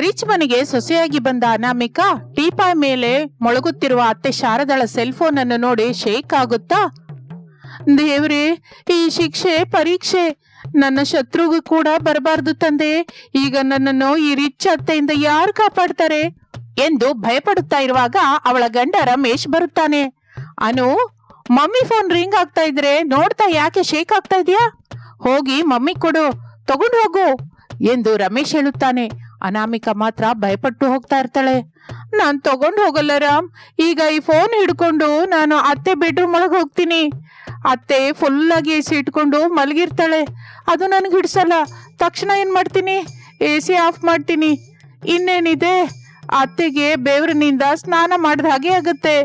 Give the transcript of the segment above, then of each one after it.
Rich ಮನೆಗೆ ಸೊಸೆಯಾಗಿ ಬಂದ Anamika teapoy ಮೇಲೆ ಮೊಳಗುತ್ತಿರುವ ಅತ್ತೆ ಶಾರದಳ ಸೆಲ್ ಫೋನ್ ಅನ್ನು ನೋಡಿ ಶೇಕ್ ಆಗುತ್ತಾ? ದೇವ್ರೆ, ಈ ಶಿಕ್ಷೆ, ಪರೀಕ್ಷೆ ನನ್ನ ಶತ್ರುಗೂ ಕೂಡ ಬರಬಾರ್ದು ತಂದೆ. ಈಗ ನನ್ನನ್ನು ಈ ರಿಚ್ ಅತ್ತೆಯಿಂದ ಯಾರು ಕಾಪಾಡ್ತಾರೆ? ಎಂದು ಭಯಪಡುತ್ತಾ ಇರುವಾಗ ಅವಳ ಗಂಡ ರಮೇಶ್ ಬರುತ್ತಾನೆ. ಅನು, ಮಮ್ಮಿ ಫೋನ್ ರಿಂಗ್ ಆಗ್ತಾ ಇದ್ರೆ ನೋಡ್ತಾ ಯಾಕೆ ಶೇಕ್ ಆಗ್ತಾ ಇದೆಯಾ? ಹೋಗಿ ಮಮ್ಮಿ ಕೊಡು, ತಗೊಂಡು ಹೋಗು ಎಂದು ರಮೇಶ್ ಹೇಳುತ್ತಾನೆ. ಅನಾಮಿಕಾ ಮಾತ್ರ ಭಯಪಟ್ಟು ಹೋಗ್ತಾ ಇರ್ತಾಳೆ. ನಾನು ತಗೊಂಡು ಹೋಗಲ್ಲ ರಾಮ್. ಈಗ ಈ ಫೋನ್ ಹಿಡ್ಕೊಂಡು ನಾನು ಅತ್ತೆ ಬೆಡ್ರೂಮ್ ಒಳಗೆ ಹೋಗ್ತೀನಿ. ಅತ್ತೆ ಫುಲ್ ಆಗಿ ಎ ಸಿ ಇಟ್ಕೊಂಡು ಮಲಗಿರ್ತಾಳೆ. ಅದು ನನಗೆ ಹಿಡ್ಸಲ್ಲ. ತಕ್ಷಣ ಏನು ಮಾಡ್ತೀನಿ? ಎ ಸಿ ಆಫ್ ಮಾಡ್ತೀನಿ. ಇನ್ನೇನಿದೆ? ಅತ್ತೆಗೆ ಬೆವರಿನಿಂದ ಸ್ನಾನ ಮಾಡಿದ ಹಾಗೆ ಆಗುತ್ತೆ.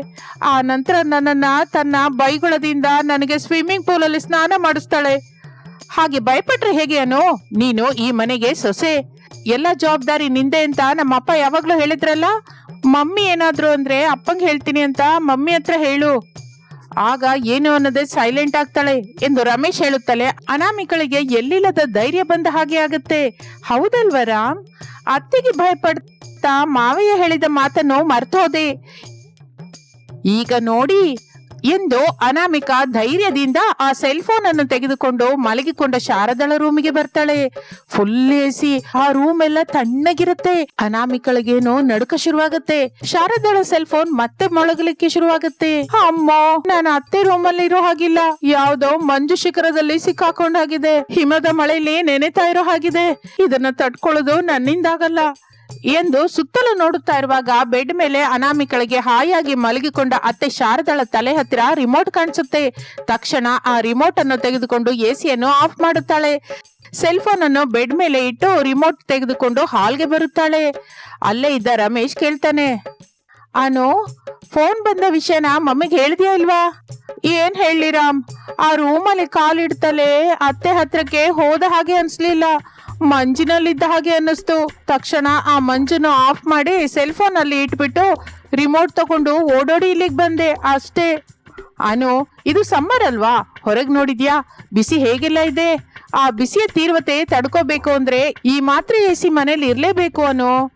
ಆ ನಂತರ ನನ್ನನ್ನ ತನ್ನ ಬೈಗುಳದಿಂದ ನನಗೆ ಸ್ವಿಮ್ಮಿಂಗ್ ಪೂಲಲ್ಲಿ ಸ್ನಾನ ಮಾಡಿಸ್ತಾಳೆ. ಹಾಗೆ ಭಯಪಟ್ರೆ ಹೇಗೆ ಅನು? ನೀನು ಈ ಮನೆಗೆ ಸೊಸೆ. ಎಲ್ಲ ಜವಾಬ್ದಾರಿ ನಿಂದೆ ಅಂತ ನಮ್ಮ ಅಪ್ಪ ಯಾವಾಗ್ಲೂ ಹೇಳಿದ್ರಲ್ಲ? ಮಮ್ಮಿ ಏನಾದ್ರು ಅಂದ್ರೆ ಅಪ್ಪಂಗೆ ಹೇಳ್ತೀನಿ ಅಂತ ಮಮ್ಮಿ ಹತ್ರ ಹೇಳು. ಆಗ ಏನು ಅನ್ನೋದೇ ಸೈಲೆಂಟ್ ಆಗ್ತಾಳೆ ಎಂದು ರಮೇಶ್ ಹೇಳುತ್ತಾಳೆ ಅನಾಮಿಕಳಿಗೆ ಎಲ್ಲಿಲ್ಲದ ಧೈರ್ಯ ಬಂದ ಹಾಗೆ ಆಗುತ್ತೆ. ಹೌದಲ್ವ ರಾಮ್? ಅತ್ತಿಗೆ ಭಯಪಡ್ತಾ ಮಾವಯ್ಯ ಹೇಳಿದ ಮಾತನ್ನು ಮರ್ತೋದೆ ಈಗ ನೋಡಿ ಎಂದು ಅನಾಮಿಕ ಧೈರ್ಯದಿಂದ ಆ ಸೆಲ್ ಫೋನ್ ಅನ್ನು ತೆಗೆದುಕೊಂಡು ಮಲಗಿಕೊಂಡ ಶಾರದಳ ರೂಮಿಗೆ ಬರ್ತಾಳೆ. ಫುಲ್ ಎಸಿ ಆ ರೂಮ್ ಎಲ್ಲ ತಣ್ಣಗಿರುತ್ತೆ. ಅನಾಮಿಕಳಿಗೇನೋ ನಡುಕ ಶುರುವಾಗುತ್ತೆ. ಶಾರದಳ ಸೆಲ್ ಫೋನ್ ಮತ್ತೆ ಮೊಳಗಲಿಕ್ಕೆ ಶುರುವಾಗುತ್ತೆ. ಅಮ್ಮ, ನಾನು ಅತ್ತೆ ರೂಮ್ ಅಲ್ಲಿ ಇರೋ ಹಾಗಿಲ್ಲ. ಯಾವ್ದೋ ಮಂಜು ಶಿಖರದಲ್ಲಿ ಸಿಕ್ಕಾಕೊಂಡಾಗಿದೆ ಹಿಮದ ಮಳೆಯಲ್ಲಿ ನೆನೆತಾ ಇರೋ ಹಾಗಿದೆ. ಇದನ್ನ ತಡ್ಕೊಳ್ಳೋದು ನನ್ನಿಂದಾಗಲ್ಲ. ಎಂದು ಸುತ್ತಲೂ ನೋಡುತ್ತಾ ಇರುವಾಗ ಬೆಡ್ ಮೇಲೆ ಅನಾಮಿಕಳಿಗೆ ಹಾಯಾಗಿ ಮಲಗಿಕೊಂಡ ಅತ್ತೆ ಶಾರದಳ ತಲೆ ಹತ್ತಿರ ರಿಮೋಟ್ ಕಾಣಿಸುತ್ತೆ. ತಕ್ಷಣ ಆ ರಿಮೋಟ್ ಅನ್ನು ತೆಗೆದುಕೊಂಡು ಎಸಿಯನ್ನು ಆಫ್ ಮಾಡುತ್ತಾಳೆ. ಸೆಲ್ ಫೋನ್ ಅನ್ನು ಬೆಡ್ ಮೇಲೆ ಇಟ್ಟು ರಿಮೋಟ್ ತೆಗೆದುಕೊಂಡು ಹಾಲ್ಗೆ ಬರುತ್ತಾಳೆ. ಅಲ್ಲೇ ಇದ್ದ ರಮೇಶ್ ಕೇಳ್ತಾನೆ, ಅನು ಫೋನ್ ಬಂದ ವಿಷಯನ ಮಮ್ಮಿಗೆ ಹೇಳಿದ್ಯಾ ಇಲ್ವಾ? ಏನ್ ಹೇಳಿ ರಾಮ್, ಆ ರೂಮಲ್ಲಿ ಕಾಲಿಡ್ತಲೇ ಅತ್ತೆ ಹತ್ರಕ್ಕೆ ಹೋದ ಹಾಗೆ ಅನ್ಸ್ಲಿಲ್ಲ. ಮಂಜಿನಲ್ಲಿದ್ದ ಹಾಗೆ ಅನ್ನಿಸ್ತು. ತಕ್ಷಣ ಆ ಮಂಜನ್ನು ಆಫ್ ಮಾಡಿ ಸೆಲ್ ಅಲ್ಲಿ ಇಟ್ಬಿಟ್ಟು ರಿಮೋಟ್ ತಗೊಂಡು ಓಡೋಡಿ ಇಲ್ಲಿಗೆ ಬಂದೆ ಅಷ್ಟೇ. ಅನು, ಇದು ಸಮ್ಮರ್ ಅಲ್ವಾ? ಹೊರಗೆ ನೋಡಿದ್ಯಾ? ಬಿಸಿ ಹೇಗೆಲ್ಲ ಇದೆ? ಆ ಬಿಸಿಯ ತೀವ್ರತೆ ತಡ್ಕೋಬೇಕು ಅಂದ್ರೆ ಈ ಮಾತ್ರ ಎ ಸಿ ಮನೇಲಿ ಇರ್ಲೇಬೇಕು ಅನು.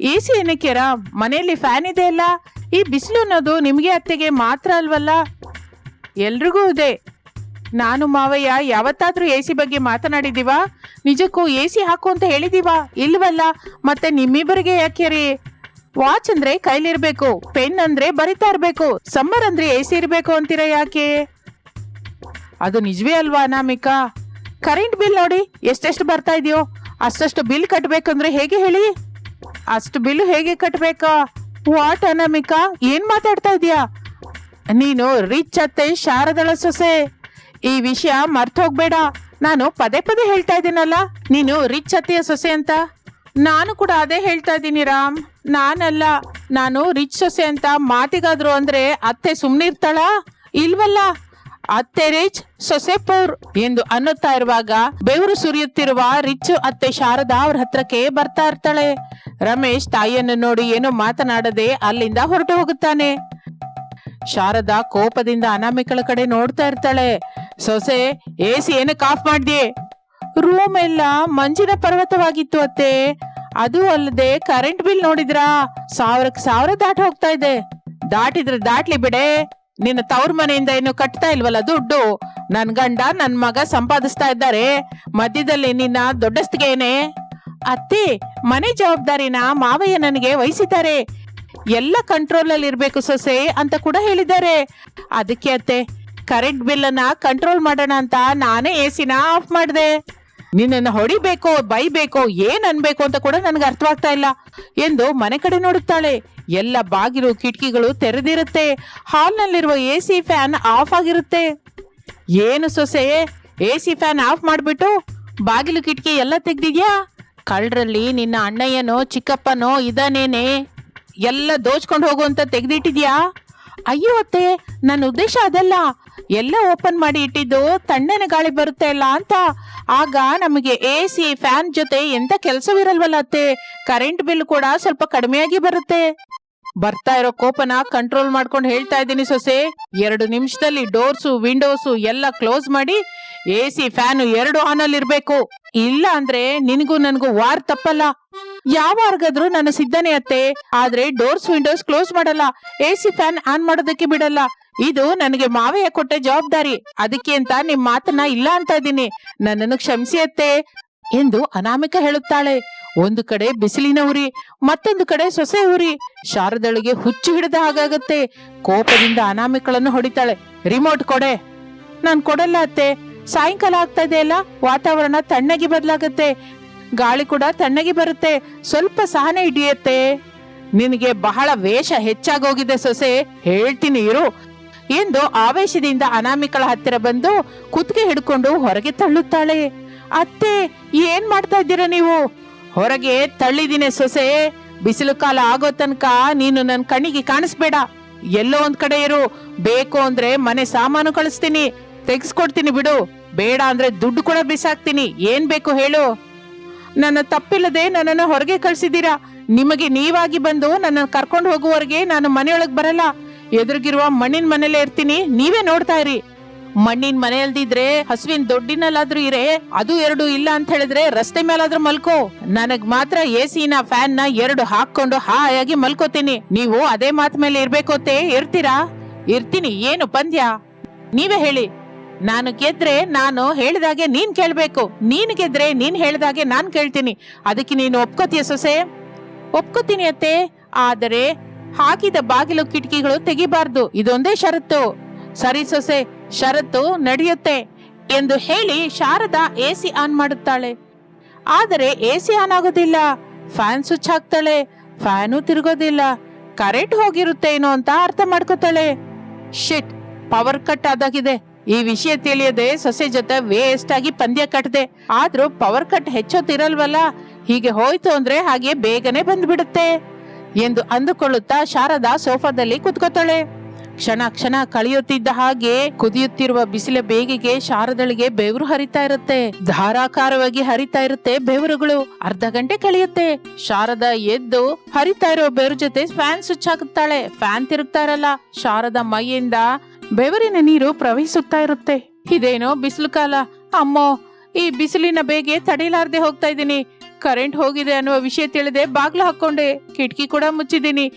ಎ ಸಿ ಏನಕ್ಕೆ ರಾಮ್? ಮನೆಯಲ್ಲಿ ಫ್ಯಾನ್ ಇದೆ ಅಲ್ಲ? ಈ ಬಿಸಿಲು ಅನ್ನೋದು ನಿಮಗೆ ಅತ್ತೆಗೆ ಮಾತ್ರ ಅಲ್ವಲ್ಲ? ಎಲ್ರಿಗೂ ಇದೆ. ನಾನು ಮಾವಯ್ಯ, ಯಾವತ್ತಾದ್ರೂ ಎ ಸಿ ಬಗ್ಗೆ ಮಾತನಾಡಿದೀವಾ ನಿಜಕ್ಕೂ ಎ ಸಿ ಹಾಕು ಅಂತ ಹೇಳಿದೀವಾ ಇಲ್ವಲ್ಲ? ಮತ್ತೆ ನಿಮ್ಮಿಬ್ಬರಿಗೆ ಯಾಕೆ ರೀ? ವಾಚ್ ಅಂದ್ರೆ ಕೈಲಿರ್ಬೇಕು, ಪೆನ್ ಅಂದ್ರೆ ಬರಿತಾ ಇರ್ಬೇಕು, ಸಮ್ಮರ್ ಅಂದ್ರೆ ಎ ಸಿ ಇರ್ಬೇಕು ಅಂತೀರ ಯಾಕೆ? ಅದು ನಿಜವೇ ಅಲ್ವಾ ಅನಾಮಿಕಾ? ಕರೆಂಟ್ ಬಿಲ್ ನೋಡಿ, ಎಷ್ಟೆಷ್ಟು ಬರ್ತಾ ಇದೆಯೋ, ಅಷ್ಟಷ್ಟು ಬಿಲ್ ಕಟ್ಬೇಕಂದ್ರೆ ಹೇಗೆ ಹೇಳಿ? ಅಷ್ಟು ಬಿಲ್ ಹೇಗೆ ಕಟ್ಬೇಕಾ? ವಾಟ್ ಅನಾಮಿಕಾ, ಏನ್ ಮಾತಾಡ್ತಾ ಇದೀಯಾ ನೀನು ರಿಚ್ ಅತ್ತೆ, ಶಾರದಳ ಸೊಸೆ. ಈ ವಿಷಯ ಮರ್ತೋಗ್ಬೇಡ. ನಾನು ಪದೇ ಪದೇ ಹೇಳ್ತಾ ಇದ್ದೀನಲ್ಲ, ನೀನು ರಿಚ್ ಅತ್ತೆಯ ಸೊಸೆ ಅಂತ? ನಾನು ಕೂಡ ಅದೇ ಹೇಳ್ತಾ ಇದ್ದೀನಿ ರಾಮ್. ನಾನಲ್ಲ, ನಾನು ರಿಚ್ ಸೊಸೆ ಅಂತ ಮಾತಿಗಾದ್ರು ಅಂದ್ರೆ ಅತ್ತೆ ಸುಮ್ನಿರ್ತಾಳ ಇಲ್ವಲ್ಲ? ಅತ್ತೆ ರಿಚ್, ಸೊಸೆ ಪೌರ್ ಎಂದು ಅನ್ನುತ್ತಾ ಇರುವಾಗ ಬೆವರು ಸುರಿಯುತ್ತಿರುವ ರಿಚ್ ಅತ್ತೆ ಶಾರದಾ ಅವ್ರ ಹತ್ರಕ್ಕೆ ಬರ್ತಾ ಇರ್ತಾಳೆ. ರಮೇಶ್ ತಾಯಿಯನ್ನು ನೋಡಿ ಏನು ಮಾತನಾಡದೆ ಅಲ್ಲಿಂದ ಹೊರಟು ಹೋಗುತ್ತಾನೆ. ಶಾರದಾ ಕೋಪದಿಂದ ಅನಾಮಿಕಳ ಕಡೆ ನೋಡ್ತಾ ಇರ್ತಾಳೆ. ಸೊಸೆ ಎ ಸಿ ಏನಕ್ಕೆ ಆಫ್ ಮಾಡ್ದೆ? ರೂಮ್ ಎಲ್ಲ ಮಂಜಿನ ಪರ್ವತವಾಗಿತ್ತು ಅತ್ತೆ. ಅದು ಅಲ್ಲದೆ ಕರೆಂಟ್ ಬಿಲ್ ನೋಡಿದ್ರಾ? ಸಾವಿರಕ್ಕೆ ಸಾವಿರ ದಾಟ ಹೋಗ್ತಾ ಇದೆ. ದಾಟಿದ್ರೆ ದಾಟ್ಲಿ ಬಿಡೆ. ನಿನ್ನ ತವ್ರ ಮನೆಯಿಂದ ಏನು ಕಟ್ತಾ ಇಲ್ವಲ್ಲ ದುಡ್ಡು? ನನ್ ಗಂಡ ನನ್ ಮಗ ಸಂಪಾದಿಸ್ತಾ ಇದ್ದಾರೆ. ಮಧ್ಯದಲ್ಲಿ ನಿನ್ನ ದೊಡ್ಡಸ್ತಿಗೆ ಏನೇ ಅತ್ತೆ, ಮನೆ ಜವಾಬ್ದಾರಿನ ಮಾವಯ್ಯ ನನಗೆ ವಹಿಸಿದ್ದಾರೆ. ಎಲ್ಲ ಕಂಟ್ರೋಲ್ ಅಲ್ಲಿ ಇರ್ಬೇಕು ಸೊಸೆ ಅಂತ ಕೂಡ ಹೇಳಿದ್ದಾರೆ. ಅದಕ್ಕೆ ಅತ್ತೆ ಕರೆಂಟ್ ಬಿಲ್ ಅನ್ನ ಕಂಟ್ರೋಲ್ ಮಾಡೋಣ ಅಂತ ನಾನೇ ಎ ಸಿನ ಆಫ್ ಮಾಡಿದೆ. ನಿನ್ನನ್ನು ಹೊಡಿಬೇಕೋ, ಬೈಬೇಕೋ, ಏನ್ ಅನ್ಬೇಕು ಅಂತ ಕೂಡ ನನಗೆ ಅರ್ಥವಾಗ್ತಾ ಇಲ್ಲ. ಎಂದು ಮನೆ ಕಡೆ ನೋಡುತ್ತಾಳೆ. ಎಲ್ಲ ಬಾಗಿಲು, ಕಿಟಕಿಗಳು ತೆರೆದಿರುತ್ತೆ. ಹಾಲ್ನಲ್ಲಿರುವ ಎ ಸಿ ಫ್ಯಾನ್ ಆಫ್ ಆಗಿರುತ್ತೆ. ಏನು ಸೊಸೆ ಎ ಸಿ ಫ್ಯಾನ್ ಆಫ್ ಮಾಡಿಬಿಟ್ಟು ಬಾಗಿಲು, ಕಿಟಕಿ ಎಲ್ಲ ತೆಗ್ದಿದ್ಯಾ? ಕಳ್ರಲ್ಲಿ ನಿನ್ನ ಅಣ್ಣಯ್ಯನೋ, ಚಿಕ್ಕಪ್ಪನೋ ಇದಾನೇನೆ ಎಲ್ಲ ದೋಚ್ಕೊಂಡು ಹೋಗುವಂತ ತೆಗ್ದಿಟ್ಟಿದ್ಯಾ? ಅಯ್ಯೋ ಅತ್ತೆ, ನನ್ನ ಉದ್ದೇಶ ಅದಲ್ಲ. ಎಲ್ಲ ಓಪನ್ ಮಾಡಿ ಇಟ್ಟಿದ್ದು ತಣ್ಣನೆ ಗಾಳಿ ಬರುತ್ತೆ ಅಲ್ಲ ಅಂತ. ಆಗ ನಮಗೆ ಎ ಸಿ ಫ್ಯಾನ್ ಜೊತೆ ಎಂತ ಕೆಲಸವಿರಲ್ವಲ್ಲ ಅತ್ತೆ. ಕರೆಂಟ್ ಬಿಲ್ ಕೂಡ ಸ್ವಲ್ಪ ಕಡಿಮೆಯಾಗಿ ಬರುತ್ತೆ. ಬರ್ತಾ ಇರೋ ಕೋಪನ ಕಂಟ್ರೋಲ್ ಮಾಡ್ಕೊಂಡು ಹೇಳ್ತಾ ಇದ್ದೀನಿ ಸೊಸೆ. ಎರಡು ನಿಮಿಷದಲ್ಲಿ ಡೋರ್ಸು ವಿಂಡೋಸು ಎಲ್ಲ ಕ್ಲೋಸ್ ಮಾಡಿ ಎ ಸಿ ಫ್ಯಾನ್ ಎರಡು ಆನ್ ಅಲ್ಲಿ ಇರ್ಬೇಕು ಇಲ್ಲ ಅಂದ್ರೆ ನಿನಗೂ ನನಗೂ ವಾರ್ ತಪ್ಪಲ್ಲ. ಯಾವಾಗಾದ್ರೂ ನಾನು ಸಿದ್ಧನೇ ಅತ್ತೆ. ಆದ್ರೆ ಡೋರ್ಸ್ ವಿಂಡೋಸ್ ಕ್ಲೋಸ್ ಮಾಡಲ್ಲ. ಎ ಸಿ ಫ್ಯಾನ್ ಆನ್ ಮಾಡೋದಕ್ಕೆ ಬಿಡಲ್ಲ. ಇದು ನನಗೆ ಮಾವೆಯ ಕೊಟ್ಟ ಜವಾಬ್ದಾರಿ. ಅದಕ್ಕೆ ಅಂತ ನಿಮ್ ಮಾತನ್ನ ಇಲ್ಲ ಅಂತ ಇದ್ದೀನಿ. ನನ್ನನ್ನು ಕ್ಷಮಿಸಿ ಅತ್ತೆ ಎಂದು ಅನಾಮಿಕ ಹೇಳುತ್ತಾಳೆ. ಒಂದು ಕಡೆ ಬಿಸಿಲಿನ ಉರಿ, ಮತ್ತೊಂದು ಕಡೆ ಸೊಸೆ ಉರಿ. ಶಾರದಳಿಗೆ ಹುಚ್ಚು ಹಿಡಿದ ಹಾಗಾಗತ್ತೆ. ಕೋಪದಿಂದ ಅನಾಮಿಕಳನ್ನು ಹೊಡಿತಾಳೆ. ರಿಮೋಟ್ ಕೊಡೆ. ನಾನ್ ಕೊಡಲ್ಲ ಅತ್ತೆ. ಸಾಯಂಕಾಲ ಆಗ್ತಾ ಇದೆಯಲ್ಲ ವಾತಾವರಣ ತಣ್ಣಗೆ ಬದಲಾಗತ್ತೆ. ಗಾಳಿ ಕೂಡ ತಣ್ಣಗೆ ಬರುತ್ತೆ. ಸ್ವಲ್ಪ ಸಹನೆ ಹಿಡಿಯತ್ತೆ. ನಿನಗೆ ಬಹಳ ವೇಷ ಹೆಚ್ಚಾಗೋಗಿದೆ ಸೊಸೆ. ಹೇಳ್ತೀನಿ ಇರು. ಎಂದು ಆವೇಶದಿಂದ ಅನಾಮಿಕಳ ಹತ್ತಿರ ಬಂದು ಕುತ್ತಿಗೆ ಹಿಡ್ಕೊಂಡು ಹೊರಗೆ ತಳ್ಳುತ್ತಾಳೆ. ಅತ್ತೆ, ಏನ್ ಮಾಡ್ತಾ ಇದ್ದೀರಾ ನೀವು? ಹೊರಗೆ ತಳ್ಳಿದೀನಿ ಸೊಸೆ. ಬಿಸಿಲು ಕಾಲ ಆಗೋ ತನಕ ನೀನು ನನ್ನ ಕಣ್ಣಿಗೆ ಕಾಣಿಸ್ಬೇಡ. ಎಲ್ಲೋ ಒಂದ್ ಕಡೆ ಇರು. ಬೇಕು ಅಂದ್ರೆ ಮನೆ ಸಾಮಾನು ಕಳಿಸ್ತೀನಿ. ತೆಗ್ಸ್ಕೊಡ್ತೀನಿ ಬಿಡು. ಬೇಡ ಅಂದ್ರೆ ದುಡ್ಡು ಕೂಡ ಬಿಸಾಕ್ತೀನಿ. ಏನ್ ಬೇಕು ಹೇಳು. ನನ್ನ ತಪ್ಪಿಲ್ಲದೆ ನನ್ನನ್ನು ಹೊರಗೆ ಕಳ್ಸಿದ್ದೀರಾ? ನಿಮಗೆ ನೀವಾಗಿ ಬಂದು ನನ್ನ ಕರ್ಕೊಂಡು ಹೋಗುವವರೆಗೆ ನಾನು ಮನೆಯೊಳಗೆ ಬರಲ್ಲ. ಎದುರಿಗಿರುವ ಮಣ್ಣಿನ ಮನೆಯಲ್ಲೇ ಇರ್ತೀನಿ. ನೀವೇ ನೋಡ್ತಾ ಇರಿ. ಮಣ್ಣಿನ ಮನೆಯಲ್ದಿದ್ರೆ ಹಸುವಿನ ದೊಡ್ಡಿನಲ್ಲಾದ್ರೂ ಇರೆ, ಅದು ಎರಡು ಇಲ್ಲ ಅಂತ ಹೇಳಿದ್ರೆ ರಸ್ತೆ ಮೇಲಾದ್ರೂ ಮಲ್ಕೋ. ನನಗ್ ಮಾತ್ರ ಎ ನ ಫ್ಯಾನ್ನ ಎರಡು ಹಾಕೊಂಡು ಹಾಯಾಗಿ ಮಲ್ಕೋತೀನಿ. ನೀವು ಅದೇ ಮಾತ್ ಮೇಲೆ ಇರ್ಬೇಕೋತೆ. ಇರ್ತೀರಾ? ಇರ್ತೀನಿ. ಏನು ಪಂದ್ಯ? ನೀವೇ ಹೇಳಿ. ನಾನು ಗೆದ್ರೆ ನಾನು ಹೇಳಿದಾಗೆ ನೀನ್ ಕೇಳ್ಬೇಕು. ನೀನ್ ಗೆದ್ರೆ ನೀನ್ ಹೇಳಿದಾಗೆ ನಾನ್ ಕೇಳ್ತೀನಿ. ಅದಕ್ಕೆ ನೀನು ಒಪ್ಕೋತೀಯ ಸೊಸೆ? ಒಪ್ಕೋತೀನಿ ಅತ್ತೆ. ಆದರೆ ಹಾಕಿದ ಬಾಗಿಲು ಕಿಟಕಿಗಳು ತೆಗಿಬಾರ್ದು. ಇದೊಂದೇ ಷರತ್ತು. ಸರಿ ಸೊಸೆ, ಷರತ್ತು ನಡೆಯುತ್ತೆ ಎಂದು ಹೇಳಿ ಶಾರದಾ ಎಸಿ ಆನ್ ಮಾಡುತ್ತಾಳೆ. ಆದರೆ ಎಸಿ ಆನ್ ಆಗೋದಿಲ್ಲ. ಫ್ಯಾನ್ ಸ್ವಿಚ್ ಹಾಕ್ತಾಳೆ. ಫ್ಯಾನು ತಿರುಗೋದಿಲ್ಲ. ಕರೆಂಟ್ ಹೋಗಿರುತ್ತೇನೋ ಅಂತ ಅರ್ಥ ಮಾಡ್ಕೋತಾಳೆ. ಶಿಟ್, ಪವರ್ ಕಟ್ ಆದಾಗಿದೆ. ಈ ವಿಷಯ ತಿಳಿಯದೆ ಸೊಸೆ ಜೊತೆ ವೇಸ್ಟ್ ಆಗಿ ಪಂದ್ಯ ಕಟ್ಟದೆ ಆದ್ರೂ ಪವರ್ ಕಟ್ ಹೆಚ್ಚೋತಿರಲ್ವಲ್ಲ? ಹೀಗೆ ಹೋಯ್ತು ಅಂದ್ರೆ ಹಾಗೆ ಬೇಗನೆ ಬಂದ್ಬಿಡುತ್ತೆ. ಎಂದು ಅಂದುಕೊಳ್ಳುತ್ತಾ ಶಾರದಾ ಸೋಫಾದಲ್ಲಿ ಕುತ್ಕೋತಾಳೆ. ಕ್ಷಣ ಕ್ಷಣ ಕಳೆಯುತ್ತಿದ್ದ ಹಾಗೆ ಕುದಿಯುತ್ತಿರುವ ಬಿಸಿಲ ಬೇಗಿಗೆ ಶಾರದಳಿಗೆ ಬೆವರು ಹರಿತಾ ಇರುತ್ತೆ. ಧಾರಾಕಾರವಾಗಿ ಹರಿತಾ ಇರುತ್ತೆ ಬೆವರುಗಳು. ಅರ್ಧ ಗಂಟೆ ಕಳೆಯುತ್ತೆ. ಶಾರದ ಎದ್ದು ಹರಿತಾ ಇರೋ ಬೆವರು ಜೊತೆ ಫ್ಯಾನ್ ಸ್ವಿಚ್ ಹಾಕುತ್ತಾಳೆ. ಫ್ಯಾನ್ ತಿರುಗ್ತಾ ಇರಲ್ಲ. ಶಾರದ ಮೈಯಿಂದ ಬೆವರಿನ ನೀರು ಪ್ರವಹಿಸುತ್ತಾ ಇರುತ್ತೆ. ಇದೇನೋ ಬಿಸಿಲು ಕಾಲ. ಅಮ್ಮೋ, ಈ ಬಿಸಿಲಿನ ಬೇಗೆ ತಡೆಯಲಾರ್ದೆ ಹೋಗ್ತಾ ಇದ್ದೀನಿ. ಕರೆಂಟ್ ಹೋಗಿದೆ ಅನ್ನುವ ವಿಷಯ ತಿಳಿದೆ. ಬಾಗ್ಲು ಹಾಕೊಂಡೆ ಕಿಟಕಿ ಕೂಡ ಮುಚ್ಚಿದ್ದೀನಿ.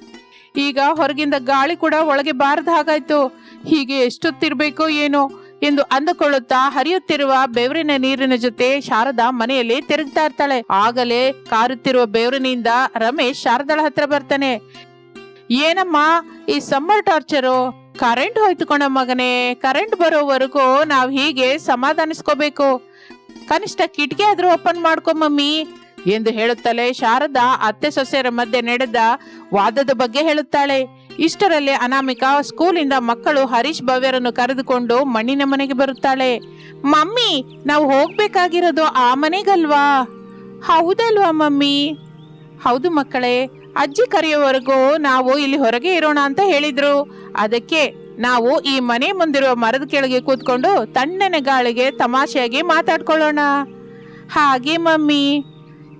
ಈಗ ಹೊರಗಿಂದ ಗಾಳಿ ಕೂಡ ಒಳಗೆ ಬಾರದ ಹಾಗಾಯ್ತು. ಹೀಗೆ ಎಷ್ಟೊತ್ತಿರ್ಬೇಕೋ ಏನೋ ಎಂದು ಅಂದುಕೊಳ್ಳುತ್ತಾ ಹರಿಯುತ್ತಿರುವ ಬೆವರಿನ ನೀರಿನ ಜೊತೆ ಶಾರದಾ ಮನೆಯಲ್ಲಿ ತಿರುಗ್ತಾ ಇರ್ತಾಳೆ. ಆಗಲೇ ಕಾರುತ್ತಿರುವ ಬೆವರಿನಿಂದ ರಮೇಶ್ ಶಾರದಾಳ ಹತ್ರ ಬರ್ತಾನೆ. ಏನಮ್ಮ, ಈ ಸಮ್ಮರ್ ಟಾರ್ಚರು? ಕರೆಂಟ್ ಹೋಯ್ತು ಕಣ ಮಗನೇ, ಕರೆಂಟ್ ಬರೋವರೆಗೂ ನಾವು ಹೀಗೆ ಸಮಾಧಾನಿಸ್ಕೋಬೇಕು. ಕನಿಷ್ಠ ಕಿಟಕಿ ಆದ್ರೂ ಓಪನ್ ಮಾಡ್ಕೊ ಮಮ್ಮಿ. ಎಂದು ಹೇಳುತ್ತಲೇ ಶಾರದಾ ಅತ್ತೆ ಸೊಸೆಯರ ಮಧ್ಯೆ ನಡೆದ ವಾದದ ಬಗ್ಗೆ ಹೇಳುತ್ತಾಳೆ. ಇಷ್ಟರಲ್ಲಿ ಅನಾಮಿಕಾ ಸ್ಕೂಲಿಂದ ಮಕ್ಕಳು ಹರೀಶ್ ಭವ್ಯರನ್ನು ಕರೆದುಕೊಂಡು ಮಣ್ಣಿನ ಮನೆಗೆ ಬರುತ್ತಾಳೆ. ಮಮ್ಮಿ, ನಾವು ಹೋಗ್ಬೇಕಾಗಿರೋದು ಆ ಮನೆಗಲ್ವಾ? ಹೌದಲ್ವಾ ಮಮ್ಮಿ? ಹೌದು ಮಕ್ಕಳೇ, ಅಜ್ಜಿ ಕರೆಯುವವರೆಗೂ ನಾವು ಇಲ್ಲಿ ಹೊರಗೆ ಇರೋಣ ಅಂತ ಹೇಳಿದ್ರು. ಅದಕ್ಕೆ ನಾವು ಈ ಮನೆ ಮುಂದಿರುವ ಮರದ ಕೆಳಗೆ ಕೂತ್ಕೊಂಡು ತಣ್ಣನೆ ಗಾಳಿಗೆ ತಮಾಷೆಯಾಗಿ ಮಾತಾಡ್ಕೊಳ್ಳೋಣ. ಹಾಗೆ ಮಮ್ಮಿ.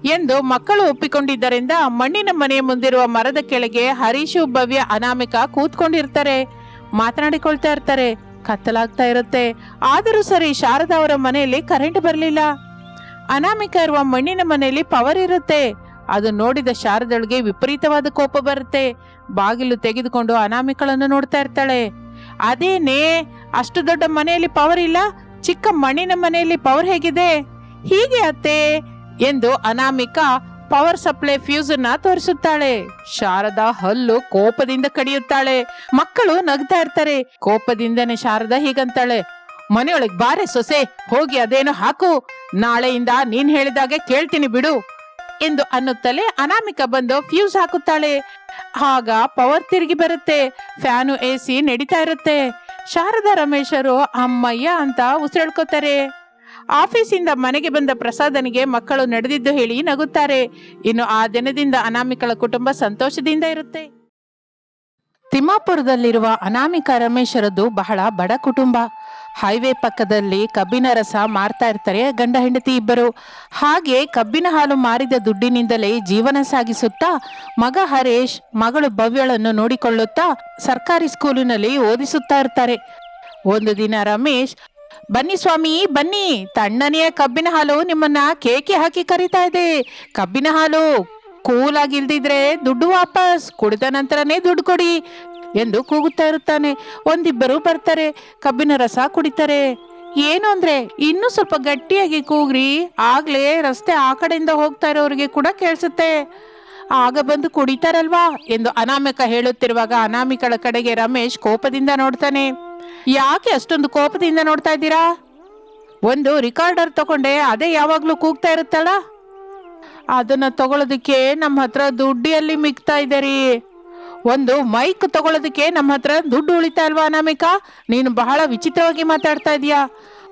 ಎಂದು ಮಕ್ಕಳು ಒಪ್ಪಿಕೊಂಡಿದ್ದರಿಂದ ಮಣ್ಣಿನ ಮನೆಯ ಮುಂದಿರುವ ಮರದ ಕೆಳಗೆ ಹರೀಶು ಭವ್ಯ ಅನಾಮಿಕ ಕೂತ್ಕೊಂಡಿರ್ತಾರೆ. ಮಾತನಾಡಿಕೊಳ್ತಾ ಇರ್ತಾರೆ. ಕತ್ತಲಾಗ್ತಾ ಇರುತ್ತೆ. ಆದರೂ ಸರಿ ಶಾರದಾ ಅವರ ಮನೆಯಲ್ಲಿ ಕರೆಂಟ್ ಬರಲಿಲ್ಲ. ಅನಾಮಿಕ ಇರುವ ಮಣ್ಣಿನ ಮನೆಯಲ್ಲಿ ಪವರ್ ಇರುತ್ತೆ. ಅದು ನೋಡಿದ ಶಾರದಳಿಗೆ ವಿಪರೀತವಾದ ಕೋಪ ಬರುತ್ತೆ. ಬಾಗಿಲು ತೆಗೆದುಕೊಂಡು ಅನಾಮಿಕಳನ್ನು ನೋಡ್ತಾ ಇರ್ತಾಳೆ. ಅದೇನೇ? ಅಷ್ಟು ದೊಡ್ಡ ಮನೆಯಲ್ಲಿ ಪವರ್ ಇಲ್ಲ. ಚಿಕ್ಕ ಮಣ್ಣಿನ ಮನೆಯಲ್ಲಿ ಪವರ್ ಹೇಗಿದೆ? ಹೀಗೆ ಅತ್ತೆ. ಎಂದು ಅನಾಮಿಕ ಪವರ್ ಸಪ್ಲೈ ಫ್ಯೂಸ್ ಅನ್ನ ತೋರಿಸುತ್ತಾಳೆ. ಶಾರದಾ ಹಲ್ಲು ಕೋಪದಿಂದ ಕಡಿಯುತ್ತಾಳೆ. ಮಕ್ಕಳು ನಗ್ತಾ ಇರ್ತಾರೆ. ಕೋಪದಿಂದನೇ ಶಾರದಾ ಹೀಗಂತಾಳೆ. ಮನೆಯೊಳಗ್ ಬಾರೆ ಸೊಸೆ, ಹೋಗಿ ಅದೇನೋ ಹಾಕು. ನಾಳೆಯಿಂದ ನೀನ್ ಹೇಳಿದಾಗೆ ಕೇಳ್ತೀನಿ ಬಿಡು ಎಂದು ಅನ್ನುತ್ತಲೇ ಅನಾಮಿಕ ಬಂದು ಫ್ಯೂಸ್ ಹಾಕುತ್ತಾಳೆ. ಆಗ ಪವರ್ ತಿರುಗಿ ಬರುತ್ತೆ. ಫ್ಯಾನು ಎ ಸಿ ನಡೀತಾ ಇರುತ್ತೆ. ಶಾರದಾ, ರಮೇಶರು ಅಮ್ಮಯ್ಯ ಅಂತ ಉಸಿರೆಳ್ಕೋತಾರೆ ಆಫೀಸಿಂದ ಮನೆಗೆ ಬಂದ ಪ್ರಸಾದನಿಗೆ ಮಕ್ಕಳು ನಡೆದಿದ್ದು ಹೇಳಿ ನಗುತ್ತಾರೆ. ಇನ್ನು ಆ ದಿನದಿಂದ ಅನಾಮಿಕಳ ಕುಟುಂಬ ಸಂತೋಷದಿಂದ ಇರುತ್ತೆ. ತಿಮ್ಮಾಪುರದಲ್ಲಿರುವ ಅನಾಮಿಕ ರಮೇಶರದ್ದು ಬಹಳ ಬಡ ಕುಟುಂಬ. ಹೈವೇ ಪಕ್ಕದಲ್ಲಿ ಕಬ್ಬಿನ ರಸ ಮಾರ್ತಾ ಇರ್ತಾರೆ ಗಂಡ ಹೆಂಡತಿ ಇಬ್ಬರು. ಹಾಗೆ ಕಬ್ಬಿನ ಹಾಲು ಮಾರಿದ ದುಡ್ಡಿನಿಂದಲೇ ಜೀವನ ಸಾಗಿಸುತ್ತಾ, ಮಗ ಹರೇಶ್ ಮಗಳು ಭವ್ಯಳನ್ನು ನೋಡಿಕೊಳ್ಳುತ್ತಾ ಸರ್ಕಾರಿ ಸ್ಕೂಲಿನಲ್ಲಿ ಓದಿಸುತ್ತಾ ಇರ್ತಾರೆ. ಒಂದು ದಿನ ರಮೇಶ್ ಬನ್ನಿ ಸ್ವಾಮಿ, ಬನ್ನಿ. ತಣ್ಣನೆಯ ಕಬ್ಬಿನ ಹಾಲು ನಿಮ್ಮನ್ನ ಕೇಕೆ ಹಾಕಿ ಕರಿತಾ ಇದೆ. ಕಬ್ಬಿನ ಹಾಲು ಕೂಲ್ ಆಗಿಲ್ದಿದ್ರೆ ದುಡ್ಡು ವಾಪಸ್, ಕುಡಿದ ನಂತರನೇ ದುಡ್ಡು ಕೊಡಿ ಎಂದು ಕೂಗುತ್ತಾ ಇರುತ್ತಾನೆ. ಒಂದಿಬ್ಬರು ಬರ್ತಾರೆ, ಕಬ್ಬಿನ ರಸ ಕುಡಿತಾರೆ. ಏನು ಅಂದ್ರೆ, ಇನ್ನೂ ಸ್ವಲ್ಪ ಗಟ್ಟಿಯಾಗಿ ಕೂಗ್ರಿ, ಆಗ್ಲೇ ರಸ್ತೆ ಆ ಕಡೆಯಿಂದ ಹೋಗ್ತಾ ಇರೋರಿಗೆ ಕೂಡ ಕೇಳಿಸುತ್ತೆ. ಆಗ ಬಂದು ಕುಡಿತಾರಲ್ವಾ ಎಂದು ಅನಾಮಿಕ ಹೇಳುತ್ತಿರುವಾಗ ಅನಾಮಿಕಳ ಕಡೆಗೆ ರಮೇಶ್ ಕೋಪದಿಂದ ನೋಡ್ತಾನೆ. ಯಾಕೆ ಅಷ್ಟೊಂದು ಕೋಪದಿಂದ ನೋಡ್ತಾ ಇದ್ದೀರಾ? ಒಂದು ರಿಕಾರ್ಡರ್ ತಗೊಂಡೆ, ಅದೇ ಯಾವಾಗಲೂ ಕೂಗ್ತಾ ಇರುತ್ತಲ್ಲ? ಅದನ್ನ ತಗೊಳ್ಳೋದಕ್ಕೆ ನಮ್ಮ ಹತ್ರ ದುಡ್ಡಿಯಲ್ಲಿ ಮಿಗ್ತಾ ಇದೆ ರೀ. ಒಂದು ಮೈಕ್ ತಗೊಳ್ಳೋದಕ್ಕೆ ನಮ್ಮ ಹತ್ರ ದುಡ್ಡು ಉಳಿತಾ ಅಲ್ವಾ ಅನಾಮಿಕಾ? ನೀನು ಬಹಳ ವಿಚಿತ್ರವಾಗಿ ಮಾತಾಡ್ತಾ ಇದೀಯಾ?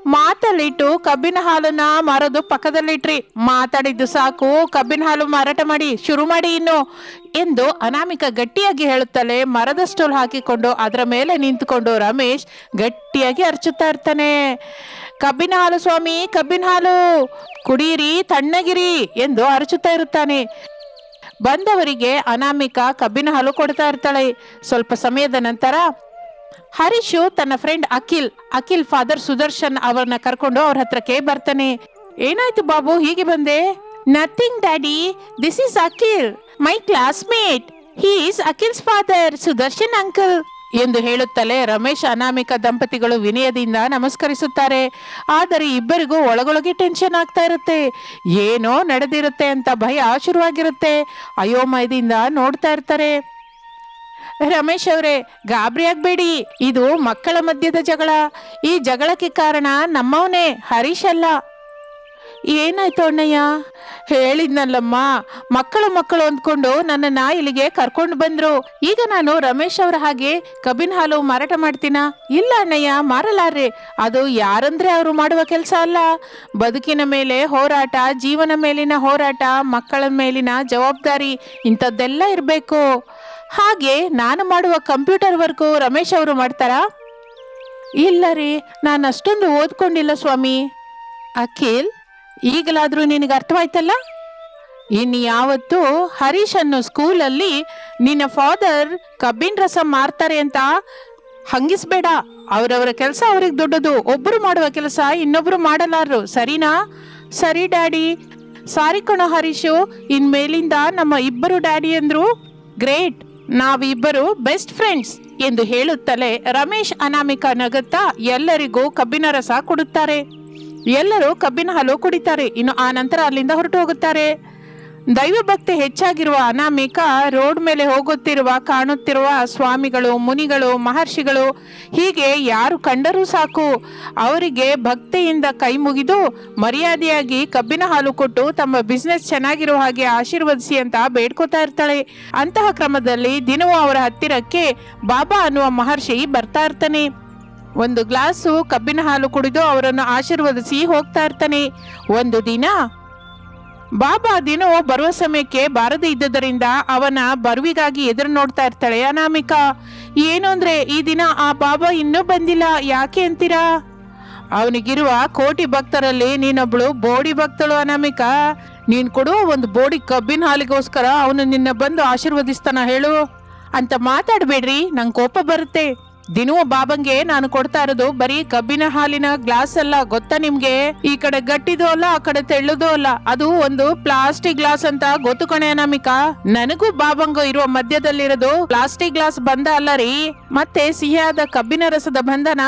ಮಾತಲ್ಲಿಟ್ಟು ಕಬ್ಬಿನ ಹಾಲನ್ನ ಮಾರೋದು ಪಕ್ಕದಲ್ಲಿಟ್ರಿ. ಮಾತಾಡಿದ್ದು ಸಾಕು, ಕಬ್ಬಿನ ಹಾಲು ಮಾರಾಟ ಮಾಡಿ, ಶುರು ಮಾಡಿ ಇನ್ನು ಎಂದು ಅನಾಮಿಕ ಗಟ್ಟಿಯಾಗಿ ಹೇಳುತ್ತಲೇ ಮರದ ಸ್ಟೂಲ್ ಹಾಕಿಕೊಂಡು ಅದರ ಮೇಲೆ ನಿಂತುಕೊಂಡು ರಮೇಶ್ ಗಟ್ಟಿಯಾಗಿ ಅರ್ಚುತ್ತಾ ಇರ್ತಾನೆ. ಕಬ್ಬಿನ ಹಾಲು ಸ್ವಾಮಿ, ಕಬ್ಬಿನ ಹಾಲು, ಕುಡೀರಿ, ತಣ್ಣಗಿರಿ ಎಂದು ಅರಚುತ್ತಾ ಇರುತ್ತಾನೆ. ಬಂದವರಿಗೆ ಅನಾಮಿಕ ಕಬ್ಬಿನ ಹಾಲು ಕೊಡ್ತಾ ಇರ್ತಾಳೆ. ಸ್ವಲ್ಪ ಸಮಯದ ನಂತರ ಹರೀಶು ತನ್ನ ಫ್ರೆಂಡ್ ಅಖಿಲ್ ಅಖಿಲ್ ಫಾದರ್ ಸುದರ್ಶನ್ ಅವರನ್ನ ಕರ್ಕೊಂಡು ಅವ್ರ ಹತ್ರಕ್ಕೆ ಬರ್ತಾನೆ. ಏನಾಯ್ತು ಬಾಬು, ಹೀಗೆ ಬಂದೆ? Nothing daddy this is Akhil my classmate he is Akhil's father Sudarshan uncle ಎಂದು ಹೇಳುತ್ತಲೇ ರಮೇಶ್ ಅನಾಮಿಕ ದಂಪತಿಗಳು ವಿನಯದಿಂದ ನಮಸ್ಕರಿಸುತ್ತಾರೆ. ಆದರೆ ಇಬ್ಬರಿಗೂ ಒಳಗೊಳಗೆ ಟೆನ್ಷನ್ ಆಗ್ತಾ ಇರುತ್ತೆ. ಏನೋ ನಡೆದಿರುತ್ತೆ ಅಂತ ಭಯ ಶುರುವಾಗಿರುತ್ತೆ. ಅಯೋಮಯದಿಂದ ನೋಡ್ತಾ ಇರ್ತಾರೆ. ರಮೇಶ್ ಅವರೇ, ಗಾಬರಿ ಆಗ್ಬೇಡಿ. ಇದು ಮಕ್ಕಳ ಮಧ್ಯದ ಜಗಳ. ಈ ಜಗಳಕ್ಕೆ ಕಾರಣ ನಮ್ಮವನೇ ಹರೀಶ್ ಅಲ್ಲ. ಏನಾಯ್ತು ಅಣ್ಣಯ್ಯ? ಹೇಳಿದ್ನಲ್ಲಮ್ಮ, ಮಕ್ಕಳು ಮಕ್ಕಳು ಅಂದ್ಕೊಂಡು ನನ್ನ ಇಲ್ಲಿಗೆ ಕರ್ಕೊಂಡು ಬಂದ್ರು. ಈಗ ನಾನು ರಮೇಶ್ ಅವರ ಹಾಗೆ ಕಬ್ಬಿನ ಹಾಲು ಮಾರಾಟ ಮಾಡ್ತೀನ? ಇಲ್ಲ ಅಣ್ಣಯ್ಯ, ಮಾರಲಾರ್ರಿ. ಅದು ಯಾರಂದ್ರೆ ಅವರು ಮಾಡುವ ಕೆಲಸ ಅಲ್ಲ. ಬದುಕಿನ ಮೇಲೆ ಹೋರಾಟ, ಜೀವನ ಮೇಲಿನ ಹೋರಾಟ, ಮಕ್ಕಳ ಮೇಲಿನ ಜವಾಬ್ದಾರಿ, ಇಂಥದ್ದೆಲ್ಲ ಇರಬೇಕು. ಹಾಗೆ ನಾನು ಮಾಡುವ ಕಂಪ್ಯೂಟರ್ ವರ್ಕು ರಮೇಶ್ ಅವರು ಮಾಡ್ತಾರಾ? ಇಲ್ಲ ರೀ, ನಾನು ಅಷ್ಟೊಂದು ಓದ್ಕೊಂಡಿಲ್ಲ ಸ್ವಾಮಿ. ಅಖಿಲ್, ಈಗಲಾದರೂ ನಿನಗೆ ಅರ್ಥವಾಯ್ತಲ್ಲ? ಇನ್ನು ಯಾವತ್ತು ಹರೀಶ್ ಅನ್ನೋ ಸ್ಕೂಲಲ್ಲಿ ನಿನ್ನ ಫಾದರ್ ಕಬ್ಬಿನ ರಸ ಮಾರ್ತಾರೆ ಅಂತ ಹಂಗಿಸ್ಬೇಡ. ಅವರವರ ಕೆಲಸ ಅವ್ರಿಗೆ ದೊಡ್ಡದು. ಒಬ್ಬರು ಮಾಡುವ ಕೆಲಸ ಇನ್ನೊಬ್ರು ಮಾಡಲಾರರು. ಸರಿನಾ? ಸರಿ ಡ್ಯಾಡಿ. ಸಾರಿ ಕಣೋ ಹರೀಶು. ಇನ್ಮೇಲಿಂದ ನಮ್ಮ ಇಬ್ಬರು ಡ್ಯಾಡಿ ಅಂದ್ರು ಗ್ರೇಟ್. ನಾವಿಬ್ಬರು ಬೆಸ್ಟ್ ಫ್ರೆಂಡ್ಸ್ ಎಂದು ಹೇಳುತ್ತಲೇ ರಮೇಶ್ ಅನಾಮಿಕಾ ನಗುತ್ತಾ ಎಲ್ಲರಿಗೂ ಕಬ್ಬಿನ ರಸ ಕೊಡುತ್ತಾರೆ. ಎಲ್ಲರೂ ಕಬ್ಬಿನ ಹಾಲು ಕುಡಿತಾರೆ. ಇನ್ನು ಆ ನಂತರ ಅಲ್ಲಿಂದ ಹೊರಟು ಹೋಗುತ್ತಾರೆ. ದೈವಭಕ್ತಿ ಹೆಚ್ಚಾಗಿರುವ ಅನಾಮಿಕ ರೋಡ್ ಮೇಲೆ ಹೋಗುತ್ತಿರುವ, ಕಾಣುತ್ತಿರುವ ಸ್ವಾಮಿಗಳು, ಮುನಿಗಳು, ಮಹರ್ಷಿಗಳು, ಹೀಗೆ ಯಾರು ಕಂಡರೂ ಸಾಕು. ಅವರಿಗೆ ಭಕ್ತಿಯಿಂದ ಕೈ ಮುಗಿದು ಮರ್ಯಾದೆಯಾಗಿ ಕಬ್ಬಿನ ಹಾಲು ಕೊಟ್ಟು ತಮ್ಮ ಬಿಸ್ನೆಸ್ ಚೆನ್ನಾಗಿರುವ ಹಾಗೆ ಆಶೀರ್ವದಿಸಿ ಅಂತ ಬೇಡ್ಕೋತಾ ಇರ್ತಾಳೆ. ಅಂತಹ ಕ್ರಮದಲ್ಲಿ ದಿನವೂ ಅವರ ಹತ್ತಿರಕ್ಕೆ ಬಾಬಾ ಅನ್ನುವ ಮಹರ್ಷಿ ಬರ್ತಾ ಇರ್ತಾನೆ. ಒಂದು ಗ್ಲಾಸು ಕಬ್ಬಿನ ಹಾಲು ಕುಡಿದು ಅವರನ್ನು ಆಶೀರ್ವದಿಸಿ ಹೋಗ್ತಾ ಇರ್ತಾನೆ. ಒಂದು ದಿನ ಬಾಬಾ ದಿನೋ ಬರುವ ಸಮಯಕ್ಕೆ ಬಾರದೇ ಇದ್ದುದರಿಂದ ಅವನ ಬರುವಿಗಾಗಿ ಎದುರು ನೋಡ್ತಾ ಇರ್ತಾಳೆ ಅನಾಮಿಕಾ. ಏನು ಅಂದ್ರೆ, ಈ ದಿನ ಆ ಬಾಬಾ ಇನ್ನೂ ಬಂದಿಲ್ಲ, ಯಾಕೆ ಅಂತೀರಾ? ಅವನಿಗಿರುವ ಕೋಟಿ ಭಕ್ತರಲ್ಲಿ ನೀನೊಬ್ಳು ಬೋಡಿ ಭಕ್ತಳು ಅನಾಮಿಕಾ. ನೀನ್ ಕೊಡೋ ಒಂದು ಬೋಡಿ ಕಬ್ಬಿನ ಹಾಲಿಗೋಸ್ಕರ ಅವನು ನಿನ್ನ ಬಂದು ಆಶೀರ್ವದಿಸ್ತಾನ ಹೇಳು. ಅಂತ ಮಾತಾಡಬೇಡ್ರಿ, ನಂಗೆ ಕೋಪ ಬರುತ್ತೆ. ದಿನವೂ ಬಾಬಂಗೆ ನಾನು ಕೊಡ್ತಾ ಇರೋದು ಬರೀ ಕಬ್ಬಿನ ಹಾಲಿನ ಗ್ಲಾಸ್ ಅಲ್ಲ, ಗೊತ್ತಾ ನಿಮ್ಗೆ? ಈ ಕಡೆ ಗಟ್ಟಿದೋ ಅಲ್ಲ, ಆ ಕಡೆ ತೆಳ್ಳದು ಅಲ್ಲ. ಅದು ಒಂದು ಪ್ಲಾಸ್ಟಿಕ್ ಗ್ಲಾಸ್ ಅಂತ ಗೊತ್ತು ಕಣೆ ಅನಾಮಿಕಾ? ನನಗೂ ಬಾಬಂಗ ಇರುವ ಮಧ್ಯದಲ್ಲಿರೋದು ಪ್ಲಾಸ್ಟಿಕ್ ಗ್ಲಾಸ್ ಬಂದ ಅಲ್ಲ ರೀ. ಮತ್ತೆ ಸಿಹಿಯಾದ ಕಬ್ಬಿನ ರಸದ ಬಂಧನ?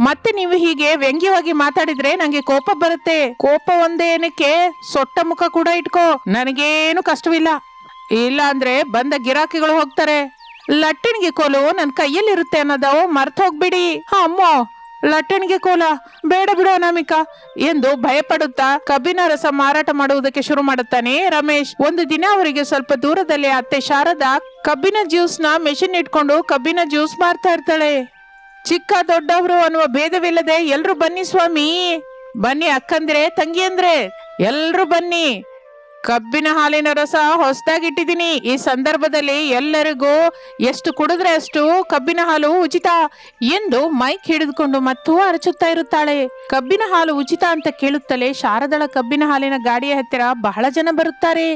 ಮತ್ತೆ ನೀವು ಹೀಗೆ ವ್ಯಂಗ್ಯವಾಗಿ ಮಾತಾಡಿದ್ರೆ ನಂಗೆ ಕೋಪ ಬರುತ್ತೆ. ಕೋಪ ಒಂದೇ ಏನಕ್ಕೆ? ಸೊಟ್ಟ ಮುಖ ಕೂಡ ಇಟ್ಕೋ. ನನಗೇನು ಕಷ್ಟವಿಲ್ಲ. ಇಲ್ಲ ಅಂದ್ರೆ ಬಂದ ಗಿರಾಕಿಗಳು ಹೋಗ್ತಾರೆ. ಲಟ್ಟಣಿಗೆ ಕೋಲು ನನ್ನ ಕೈಯಲ್ಲಿರುತ್ತೆ ಅನ್ನೋದವು ಮರ್ತು ಹೋಗ್ಬಿಡಿ. ಅಮ್ಮೋ. ಲಟ್ಟಣಿಗೆ ಕೋಲ, ಬೇಡ ಬಿಡು ಅನಾಮಿಕ. ಎಂದು ಭಯಪಡುತ್ತಾ ಕಬ್ಬಿನ ರಸ ಮಾರಾಟ ಮಾಡುವುದಕ್ಕೆ ಶುರು ಮಾಡುತ್ತಾನೆ ರಮೇಶ್. ಒಂದು ದಿನ ಅವರಿಗೆ ಸ್ವಲ್ಪ ದೂರದಲ್ಲಿ ಅತ್ತೆ ಶಾರದಾ ಕಬ್ಬಿನ ಜ್ಯೂಸ್ನ ಮೆಷಿನ್ ಇಟ್ಕೊಂಡು ಕಬ್ಬಿನ ಜ್ಯೂಸ್ ಮಾರ್ತಾ ಇರ್ತಾಳೆ. ಚಿಕ್ಕ ದೊಡ್ಡವರು ಅನ್ನುವ ಭೇದವಿಲ್ಲದೆ ಎಲ್ರು ಬನ್ನಿ ಸ್ವಾಮಿ. ಬನ್ನಿ ಅಕ್ಕಂದ್ರೆ ತಂಗಿ ಅಂದ್ರೆ ಎಲ್ರು ಬನ್ನಿ. ಕಬ್ಬಿನ ಹಾಲಿನ ರಸ ಹೊಸದಾಗಿಟ್ಟಿದ್ದೀನಿ. ಈ ಸಂದರ್ಭದಲ್ಲಿ ಎಲ್ಲರಿಗೂ ಎಷ್ಟು ಕುಡಿದ್ರೆ ಅಷ್ಟು ಕಬ್ಬಿನ ಹಾಲು ಉಚಿತ ಎಂದು ಮೈಕ್ ಹಿಡಿದುಕೊಂಡು ಮತ್ತು ಅರಚುತ್ತಾ ಇರುತ್ತಾಳೆ. ಕಬ್ಬಿನ ಹಾಲು ಉಚಿತ ಅಂತ ಕೇಳುತ್ತಲೇ ಶಾರದಳ ಕಬ್ಬಿನ ಹಾಲಿನ ಗಾಡಿಯ ಹತ್ತಿರ ಬಹಳ ಜನ ಬರುತ್ತಾರೆ.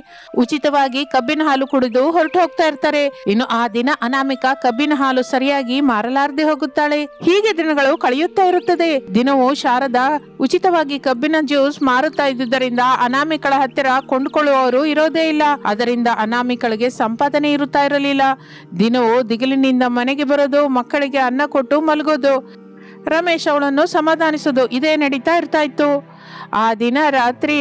ಉಚಿತವಾಗಿ ಕಬ್ಬಿನ ಹಾಲು ಕುಡಿದು ಹೊರಟು ಹೋಗ್ತಾ ಇರ್ತಾರೆ. ಇನ್ನು ಆ ದಿನ ಅನಾಮಿಕ ಕಬ್ಬಿನ ಹಾಲು ಸರಿಯಾಗಿ ಮಾರಲಾರದೆ ಹೋಗುತ್ತಾಳೆ. ಹೀಗೆ ದಿನಗಳು ಕಳೆಯುತ್ತಾ ಇರುತ್ತದೆ. ದಿನವೂ ಶಾರದಾ ಉಚಿತವಾಗಿ ಕಬ್ಬಿನ ಜ್ಯೂಸ್ ಮಾರುತ್ತಾ ಇದ್ದುದರಿಂದ ಅನಾಮಿಕಳ ಹತ್ತಿರ ಕೊಂಡುಕೊಂಡು ನೋಡ್ಕೊಳ್ಳುವವರು ಇರೋದೇ ಇಲ್ಲ. ಅದರಿಂದ ಅನಾಮಿಕಳಿಗೆ ಸಂಪಾದನೆ ಇರುತ್ತಾ ಇರಲಿಲ್ಲ. ದಿನವೂ ದಿಗಿಲಿನಿಂದ ಮನೆಗೆ ಬರೋದು, ಮಕ್ಕಳಿಗೆ ಅನ್ನ ಕೊಟ್ಟು ಮಲಗೋದು. ರಮೇಶ್ ಅವಳನ್ನು ಸಮಾಧಾನಿಸೋದು ಇದೇ ನಡೀತಾ ಇರ್ತಾ ಇತ್ತು ಆ ದಿನ ರಾತ್ರಿ,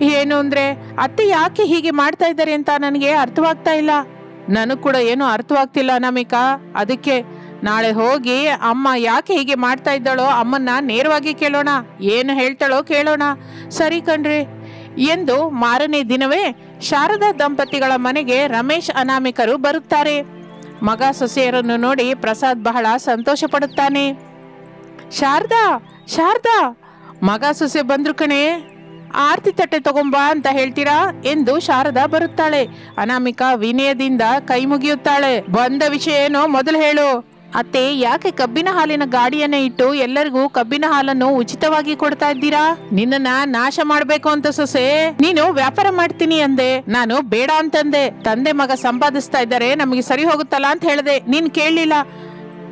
ಏನು ಅಂದ್ರೆ, ಅತ್ತೆ ಯಾಕೆ ಹೀಗೆ ಮಾಡ್ತಾ ಇದ್ದಾರೆ ಅಂತ ನನಗೆ ಅರ್ಥವಾಗ್ತಾ ಇಲ್ಲ. ನನಗ್ ಕೂಡ ಏನು ಅರ್ಥವಾಗ್ತಿಲ್ಲ ಅನಾಮಿಕಾ. ಅದಕ್ಕೆ ನಾಳೆ ಹೋಗಿ ಅಮ್ಮ ಯಾಕೆ ಹೀಗೆ ಮಾಡ್ತಾ ಇದ್ದಾಳೋ ಅಮ್ಮನ್ನ ನೇರವಾಗಿ ಕೇಳೋಣ. ಏನು ಹೇಳ್ತಾಳೋ ಕೇಳೋಣ. ಸರಿ ಕಣ್ರಿ. ಎಂದು ಮಾರನೇ ದಿನವೇ ಶಾರದಾ ದಂಪತಿಗಳ ಮನೆಗೆ ರಮೇಶ್ ಅನಾಮಿಕರು ಬರುತ್ತಾರೆ. ಮಗ ಸೊಸೆಯರನ್ನು ನೋಡಿ ಪ್ರಸಾದ್ ಬಹಳ ಸಂತೋಷ ಪಡುತ್ತಾನೆ ಶಾರದಾ ಶಾರದಾ, ಮಗ ಸೊಸೆ ಬಂದ್ರು ಕಣೆ, ಆರ್ತಿ ತಟ್ಟೆ ತಗೊಂಬಾ ಅಂತ ಹೇಳ್ತೀರಾ ಎಂದು ಶಾರದಾ ಬರುತ್ತಾಳೆ. ಅನಾಮಿಕಾ ವಿನಯದಿಂದ ಕೈ ಮುಗಿಯುತ್ತಾಳೆ. ಬಂದ ವಿಷಯ ಏನೋ ಮೊದಲು ಹೇಳು. ಅತ್ತೆ, ಯಾಕೆ ಕಬ್ಬಿನ ಹಾಲಿನ ಗಾಡಿಯನ್ನ ಇಟ್ಟು ಎಲ್ಲರಿಗೂ ಕಬ್ಬಿನ ಹಾಲನ್ನು ಉಚಿತವಾಗಿ ಕೊಡ್ತಾ ಇದ್ದೀರಾ? ನಿನ್ನನ್ನ ನಾಶ ಮಾಡ್ಬೇಕು ಅಂತ ಸೊಸೆ. ನೀನು ವ್ಯಾಪಾರ ಮಾಡ್ತೀನಿ ಅಂದೆ. ನಾನು ಬೇಡ ಅಂತಂದೆ. ತಂದೆ ಮಗ ಸಂಪಾದಿಸ್ತಾ ಇದ್ದಾರೆ, ನಮಗೆ ಸರಿ ಹೋಗುತ್ತಲ್ಲ ಅಂತ ಹೇಳ್ದೆ. ನೀನ್ ಕೇಳಲಿಲ್ಲ.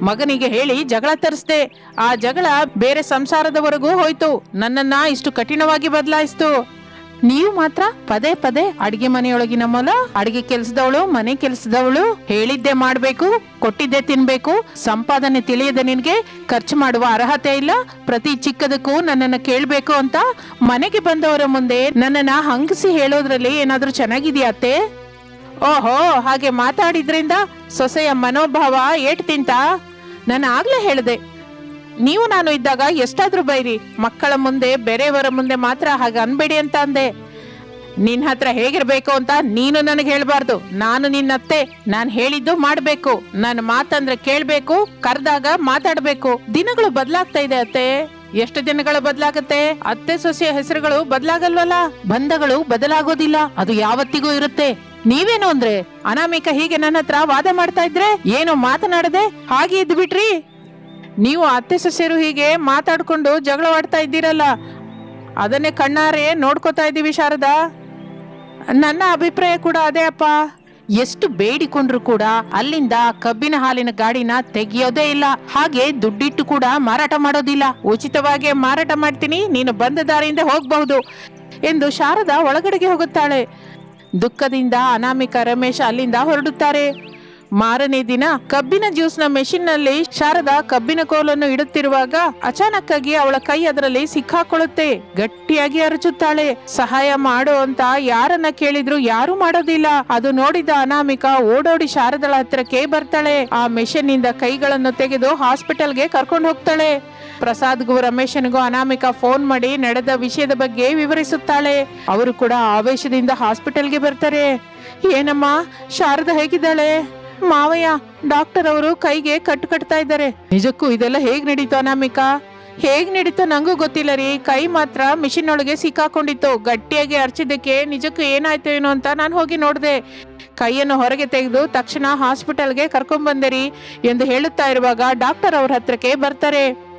ಮಗನಿಗೆ ಹೇಳಿ ಜಗಳ ತರಿಸ್ದೆ. ಆ ಜಗಳ ಬೇರೆ ಸಂಸಾರದವರೆಗೂ ಹೋಯ್ತು. ನನ್ನನ್ನ ಇಷ್ಟು ಕಠಿಣವಾಗಿ ಬದಲಾಯಿಸ್ತು. ನೀವು ಮಾತ್ರ ಪದೇ ಪದೇ ಅಡಿಗೆ ಮನೆಯೊಳಗಿನ ಮೊಲ, ಅಡಿಗೆ ಕೆಲಸದವಳು, ಮನೆ ಕೆಲಸದವಳು ಹೇಳಿದ್ದೆ ಮಾಡ್ಬೇಕು, ಕೊಟ್ಟಿದ್ದೆ ತಿನ್ಬೇಕು, ಸಂಪಾದನೆ ತಿಳಿಯದೆ ನಿನ್ಗೆ ಖರ್ಚು ಮಾಡುವ ಅರ್ಹತೆ ಇಲ್ಲ, ಪ್ರತಿ ಚಿಕ್ಕದಕ್ಕೂ ನನ್ನನ್ನ ಕೇಳ್ಬೇಕು ಅಂತ ಮನೆಗೆ ಬಂದವರ ಮುಂದೆ ನನ್ನನ್ನ ಹಂಗಿಸಿ ಹೇಳೋದ್ರಲ್ಲಿ ಏನಾದ್ರೂ ಚೆನ್ನಾಗಿದ್ಯಾತ್ತೆ ಓಹೋ, ಹಾಗೆ ಮಾತಾಡಿದ್ರಿಂದ ಸೊಸೆಯ ಮನೋಭಾವ ಏಟ್ ತಿಂತ? ನಾನು ಆಗ್ಲೇ ಹೇಳಿದೆ ನೀವು ನಾನು ಇದ್ದಾಗ ಎಷ್ಟಾದ್ರೂ ಬೈರಿ, ಮಕ್ಕಳ ಮುಂದೆ, ಬೇರೆಯವರ ಮುಂದೆ ಮಾತ್ರ ಹಾಗೆ ಅನ್ಬೇಡಿ ಅಂತ ಅಂದೆ. ನಿನ್ ಹತ್ರ ಹೇಗಿರ್ಬೇಕು ಅಂತ ನೀನು ನನಗೆ ಹೇಳ್ಬಾರ್ದು, ನಾನು ನಿನ್ನತ್ತೆ, ನಾನು ಹೇಳಿದ್ದು ಮಾಡ್ಬೇಕು, ನನ್ನ ಮಾತಂದ್ರೆ ಕೇಳ್ಬೇಕು, ಕರೆದಾಗ ಮಾತಾಡ್ಬೇಕು. ದಿನಗಳು ಬದಲಾಗ್ತಾ ಇದೆ ಅತ್ತೆ. ಎಷ್ಟು ದಿನಗಳು ಬದಲಾಗತ್ತೆ? ಅತ್ತೆ, ಸೊಸೆಯ ಹೆಸರುಗಳು ಬದಲಾಗಲ್ವಲ್ಲ? ಬಂಧಗಳು ಬದಲಾಗೋದಿಲ್ಲ, ಅದು ಯಾವತ್ತಿಗೂ ಇರುತ್ತೆ. ನೀವೇನು ಅಂದ್ರೆ, ಅನಾಮಿಕ ಹೀಗೆ ನನ್ನ ಹತ್ರ ವಾದ ಮಾಡ್ತಾ ಇದ್ರೆ, ಏನು ಮಾತನಾಡದೆ ಹಾಗೆ ಇದ್ದು ಬಿಟ್ರಿ ನೀವು ಅತ್ತೆ ಸೊಸೆಯರು ಹೀಗೆ ಮಾತಾಡ್ಕೊಂಡು ಜಗಳವಾಡ್ತಾ ಇದ್ದೀರಲ್ಲ, ಅದನ್ನೇ ಕಣ್ಣಾರೆ ನೋಡ್ಕೋತಾ ಇದ್ದೀವಿ ಶಾರದಾ. ನನ್ನ ಅಭಿಪ್ರಾಯ ಕೂಡ ಅದೇ ಅಪ್ಪ. ಎಷ್ಟು ಬೇಡಿಕೊಂಡ್ರು ಕೂಡ ಅಲ್ಲಿಂದ ಕಬ್ಬಿನ ಹಾಲಿನ ಗಾಡಿನ ತೆಗಿಯೋದೇ ಇಲ್ಲ. ಹಾಗೆ ದುಡ್ಡಿಟ್ಟು ಕೂಡ ಮಾರಾಟ ಮಾಡೋದಿಲ್ಲ. ಉಚಿತವಾಗಿ ಮಾರಾಟ ಮಾಡ್ತೀನಿ, ನೀನು ಬಂದ ದಾರಿಯಿಂದ ಹೋಗಬಹುದು ಎಂದು ಶಾರದಾ ಒಳಗಡೆಗೆ ಹೋಗುತ್ತಾಳೆ. ದುಃಖದಿಂದ ಅನಾಮಿಕ ರಮೇಶ್ ಅಲ್ಲಿಂದ ಹೊರಡುತ್ತಾರೆ. ಮಾರನೇ ದಿನ ಕಬ್ಬಿನ ಜ್ಯೂಸ್ನ ಮೆಷಿನ್ನಲ್ಲಿ ಶಾರದಾ ಕಬ್ಬಿನ ಕೋಲನ್ನು ಇಡುತ್ತಿರುವಾಗ ಅಚಾನಕ್ಕಾಗಿ ಅವಳ ಕೈ ಅದರಲ್ಲಿ ಸಿಕ್ಕಾಕೊಳ್ಳುತ್ತೆ. ಗಟ್ಟಿಯಾಗಿ ಅರಚುತ್ತಾಳೆ. ಸಹಾಯ ಮಾಡು ಅಂತ ಯಾರನ್ನ ಕೇಳಿದ್ರು ಯಾರು ಮಾಡೋದಿಲ್ಲ. ಅದು ನೋಡಿದ ಅನಾಮಿಕ ಓಡೋಡಿ ಶಾರದಳ ಹತ್ರಕ್ಕೆ ಬರ್ತಾಳೆ. ಆ ಮೆಷಿನ್ನಿಂದ ಕೈಗಳನ್ನು ತೆಗೆದು ಹಾಸ್ಪಿಟಲ್ಗೆ ಕರ್ಕೊಂಡು ಹೋಗ್ತಾಳೆ. ಪ್ರಸಾದ್ಗೂ ರಮೇಶನ್ಗೂ ಅನಾಮಿಕ ಫೋನ್ ಮಾಡಿ ನಡೆದ ವಿಷಯದ ಬಗ್ಗೆ ವಿವರಿಸುತ್ತಾಳೆ. ಅವರು ಕೂಡ ಆವೇಶದಿಂದ ಹಾಸ್ಪಿಟಲ್ಗೆ ಬರ್ತಾರೆ. ಏನಮ್ಮ? ಶಾರದಾ ಹೇಗಿದ್ದಾಳೆ? ಮಾವಯ್ಯ ಡಾಕ್ಟರ್ ಅವರು ಕೈಗೆ ಕಟ್ಟು ಕಟ್ತಾ ಇದ್ದಾರೆ. ನಿಜಕ್ಕೂ ಇದೆಲ್ಲ ಹೇಗ್ ನಡೀತು ಅನಾಮಿಕಾ? ಹೇಗ್ ನಡೀತೋ ನಂಗೂ ಗೊತ್ತಿಲ್ಲ ರೀ. ಕೈ ಮಾತ್ರ ಮಿಷಿನ್ ಒಳಗೆ ಸಿಕ್ಕಾಕೊಂಡಿತ್ತು. ಗಟ್ಟಿಯಾಗಿ ಅರ್ಚಿದ್ದಕ್ಕೆ ನಿಜಕ್ಕೂ ಏನಾಯ್ತು ಏನೋ ಅಂತ ನಾನು ಹೋಗಿ ನೋಡಿದೆ. ಕೈಯನ್ನು ಹೊರಗೆ ತೆಗೆದು ತಕ್ಷಣ ಹಾಸ್ಪಿಟಲ್ಗೆ ಕರ್ಕೊಂಡ್ ರೀ ಎಂದು ಹೇಳುತ್ತಾ ಇರುವಾಗ ಡಾಕ್ಟರ್ ಅವ್ರ ಹತ್ರಕ್ಕೆ ಬರ್ತಾರೆ.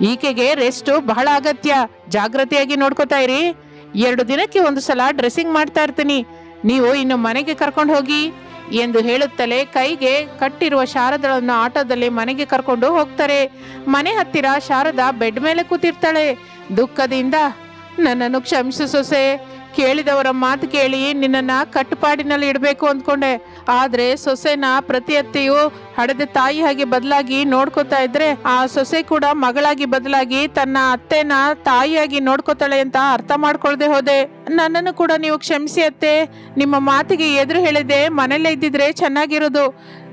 ಈಕೆಗೆ ರೆಸ್ಟ್ ಬಹಳ ಅಗತ್ಯ. ಜಾಗ್ರತೆಯಾಗಿ ನೋಡ್ಕೋತಾ ಇರಿ. ಎರಡು ದಿನಕ್ಕೆ ಒಂದು ಸಲ ಡ್ರೆಸ್ಸಿಂಗ್ ಮಾಡ್ತಾ ಇರ್ತೀನಿ. ನೀವು ಇನ್ನು ಮನೆಗೆ ಕರ್ಕೊಂಡು ಹೋಗಿ. ಎಂದು ಹೇಳುತ್ತಲೇ ಕೈಗೆ ಕಟ್ಟಿರುವ ಶಾರದಳನ್ನು ಆಟೋದಲ್ಲಿ ಮನೆಗೆ ಕರ್ಕೊಂಡು ಹೋಗ್ತಾರೆ. ಮನೆ ಹತ್ತಿರ ಶಾರದಾ ಬೆಡ್ ಮೇಲೆ ಕೂತಿರ್ತಾಳೆ. ದುಃಖದಿಂದ ನನ್ನನ್ನು ಕ್ಷಮಿಸು ಸೊಸೆ. ಕೇಳಿದವರ ಮಾತು ಕೇಳಿ ನಿನ್ನನ್ನ ಕಟ್ಟುಪಾಡಿನಲ್ಲಿ ಇಡಬೇಕು ಅಂದ್ಕೊಂಡೆ. ಆದ್ರೆ ಸೊಸೆನ ಪ್ರತಿ ಅತ್ತೆಯು ಹಡೆದ ತಾಯಿ ಹಾಗೆ ಬದಲಾಗಿ ನೋಡ್ಕೋತಾ ಇದ್ರೆ ಆ ಸೊಸೆ ಕೂಡ ಮಗಳಾಗಿ ಬದಲಾಗಿ ತನ್ನ ಅತ್ತೆನ ತಾಯಿಯಾಗಿ ನೋಡ್ಕೋತಾಳೆ ಅಂತ ಅರ್ಥ ಮಾಡ್ಕೊಳ್ದೆ ಹೋದೆ. ನನ್ನನ್ನು ಕೂಡ ನೀವು ಕ್ಷಮಿಸಿ ಅತ್ತೆ. ನಿಮ್ಮ ಮಾತಿಗೆ ಎದುರು ಹೇಳಿದೆ ಮನೇಲೆ ಇದ್ದಿದ್ರೆ ಚೆನ್ನಾಗಿರೋದು.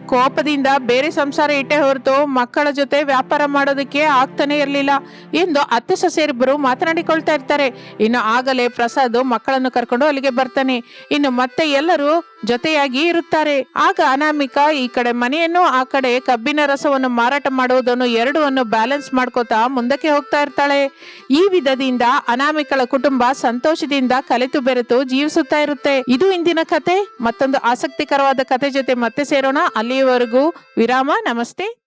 ಕೋಪದಿಂದ ಬೇರೆ ಸಂಸಾರ ಇಟ್ಟೆ ಹೊರತು ಮಕ್ಕಳ ಜೊತೆ ವ್ಯಾಪಾರ ಮಾಡೋದಕ್ಕೆ ಆಗ್ತಾನೆ ಇರಲಿಲ್ಲ. ಎಂದು ಅತ್ತೆ ಸೊಸೆಯರಿಬ್ಬರು ಮಾತನಾಡಿಕೊಳ್ತಾ ಇರ್ತಾರೆ. ಇನ್ನು ಆಗಲೇ ಪ್ರಸಾದ್ ಮಕ್ಕಳನ್ನು ಕರ್ಕೊಂಡು ಅಲ್ಲಿಗೆ ಬರ್ತಾನೆ. ಇನ್ನು ಮತ್ತೆ ಎಲ್ಲರೂ ಜೊತೆಯಾಗಿ ಇರುತ್ತಾರೆ. ಆಗ ಅನಾಮಿಕ ಈ ಕಡೆ ಮನೆಯನ್ನು, ಆ ಕಡೆ ಕಬ್ಬಿನ ರಸವನ್ನು ಮಾರಾಟ ಮಾಡುವುದನ್ನು ಎರಡನ್ನು ಬ್ಯಾಲೆನ್ಸ್ ಮಾಡ್ಕೋತಾ ಮುಂದಕ್ಕೆ ಹೋಗ್ತಾ ಇರ್ತಾಳೆ. ಈ ವಿಧದಿಂದ ಅನಾಮಿಕಳ ಕುಟುಂಬ ಸಂತೋಷದಿಂದ ಕಲಿತು ಬೆರೆತು ಜೀವಿಸುತ್ತಾ ಇರುತ್ತೆ. ಇದು ಇಂದಿನ ಕತೆ. ಮತ್ತೊಂದು ಆಸಕ್ತಿಕರವಾದ ಕತೆ ಜೊತೆ ಮತ್ತೆ ಸೇರೋಣ. ಅಲ್ಲಿಯವರೆಗೂ ವಿರಾಮ. ನಮಸ್ತೆ.